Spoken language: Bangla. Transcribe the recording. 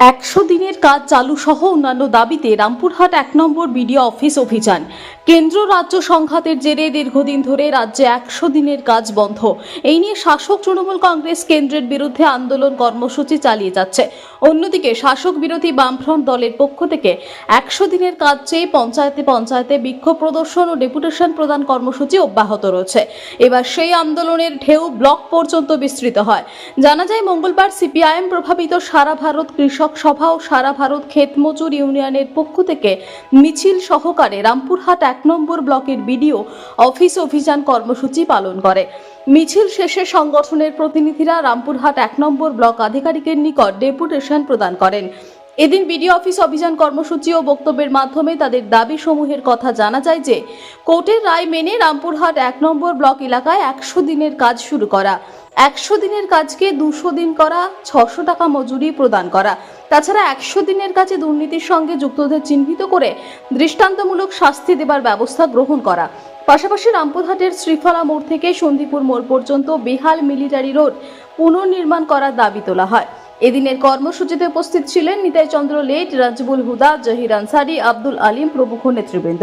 একশো দিনের কাজ চালু সহ অন্যান্য দাবিতে রামপুরহাট এক নম্বর বিডিও অফিস অভিযান। কেন্দ্র রাজ্য সংঘাতের জেরে দীর্ঘদিন ধরে রাজ্যে একশো দিনের কাজ বন্ধ। এই নিয়ে শাসক তৃণমূল কংগ্রেস কেন্দ্রের বিরুদ্ধে আন্দোলন কর্মসূচি চালিয়ে যাচ্ছে। অন্যদিকে শাসক বিরোধী বামফ্রন্ট দলের পক্ষ থেকে একশো দিনের কাজ চেয়ে পঞ্চায়েতে পঞ্চায়েতে বিক্ষোভ প্রদর্শন ও ডেপুটেশন প্রদান কর্মসূচি অব্যাহত রয়েছে। এবার সেই আন্দোলনের ঢেউ ব্লক পর্যন্ত বিস্তৃত হয়। জানা যায়, মঙ্গলবার সিপিআইএম প্রভাবিত সারা ভারত কৃষক সভা ও সারা ভারত ক্ষেতমজুর ইউনিয়নের পক্ষ থেকে মিছিল সহকারে রামপুরহাট এক নম্বর ব্লকের বিডিও অফিস অভিযান কর্মসূচি পালন করে। মিছিল শেষে সংগঠনের প্রতিনিধিরা রামপুরহাট এক নম্বর ব্লক আধিকারিকের নিকট ডেপুটেশন প্রদান করেন। এদিন বিডিও অফিস অভিযান কর্মসূচি ও বক্তব্যের মাধ্যমে তাদের দাবি সমূহের কথা জানা যায় যে, কোর্টের রায় মেনে রামপুরহাট এক নম্বর ব্লক এলাকায় একশো দিনের কাজ শুরু করা। একশো দিনের কাজকে দুশো দিন করা, ছশো টাকা মজুরি প্রদান করা। তাছাড়া একশো দিনের কাজে দুর্নীতির সঙ্গে যুক্তদের চিহ্নিত করে দৃষ্টান্তমূলক শাস্তি দেবার ব্যবস্থা গ্রহণ করা। পাশাপাশি রামপুরহাটের শ্রীফলা মোড় থেকে সন্দীপুর মোড় পর্যন্ত বেহাল মিলিটারি রোড পুনর্নির্মাণ করার দাবি তোলা হয়। এদিনের কর্মসূচিতে উপস্থিত ছিলেন নিতাই চন্দ্র লেট রাজবুল হুদা, জহির আনসারি, আব্দুল আলিম প্রমুখ নেতৃবৃন্দ।